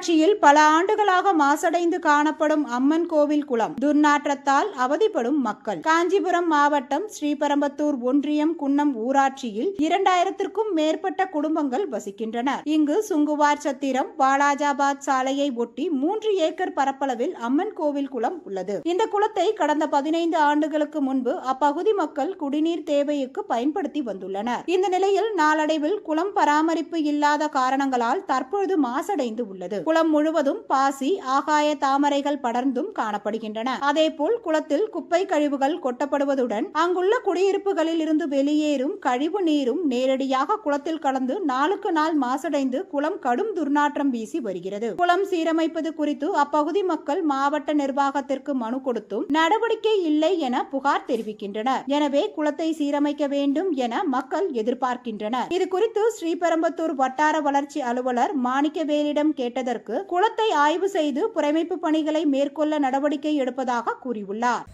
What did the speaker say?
பல ஆண்டுகளாக மாசடைந்து காணப்படும் அம்மன் கோவில் குளம் துர்நாற்றத்தால் அவதிப்படும் மக்கள். காஞ்சிபுரம் மாவட்டம் ஸ்ரீபெரம்பத்தூர் ஒன்றியம் குன்னம் ஊராட்சியில் இரண்டாயிரத்திற்கும் மேற்பட்ட குடும்பங்கள் வசிக்கின்றன. இங்கு சுங்குவார் சத்திரம் வாலாஜாபாத் சாலையை ஒட்டி மூன்று ஏக்கர் பரப்பளவில் அம்மன் கோவில் குளம் உள்ளது. இந்த குளத்தை கடந்த பதினைந்து ஆண்டுகளுக்கு முன்பு அப்பகுதி மக்கள் குடிநீர் தேவைக்கு பயன்படுத்தி வந்துள்ளனர். இந்த நிலையில் நாளடைவில் குளம் பராமரிப்பு இல்லாத காரணங்களால் தற்பொழுது மாசடைந்து உள்ளது. குளம் முழுவதும் பாசி ஆகாய தாமரைகள் படர்ந்தும் காணப்படுகின்றன. அதேபோல் குளத்தில் குப்பை கழிவுகள் கொட்டப்படுவதுடன் அங்குள்ள குடியிருப்புகளில் இருந்து வெளியேறும் கழிவு நீரும் நேரடியாக குளத்தில் கலந்து நாளுக்கு நாள் மாசடைந்து குளம் கடும் துர்நாற்றம் வீசி வருகிறது. குளம் சீரமைப்பது குறித்து அப்பகுதி மக்கள் மாவட்ட நிர்வாகத்திற்கு மனு கொடுத்தும் நடவடிக்கை இல்லை என புகார் தெரிவிக்கின்றனர். எனவே குளத்தை சீரமைக்க வேண்டும் என மக்கள் எதிர்பார்க்கின்றனர். இது குறித்து ஸ்ரீபெரும்பத்தூர் வட்டார வளர்ச்சி அலுவலர் மாணிக்கவேலிடம் கேட்டதற்கு குளத்தை ஆய்வு செய்து புறமைப்பு பணிகளை மேற்கொள்ள நடவடிக்கை எடுப்பதாக கூறியுள்ளார்.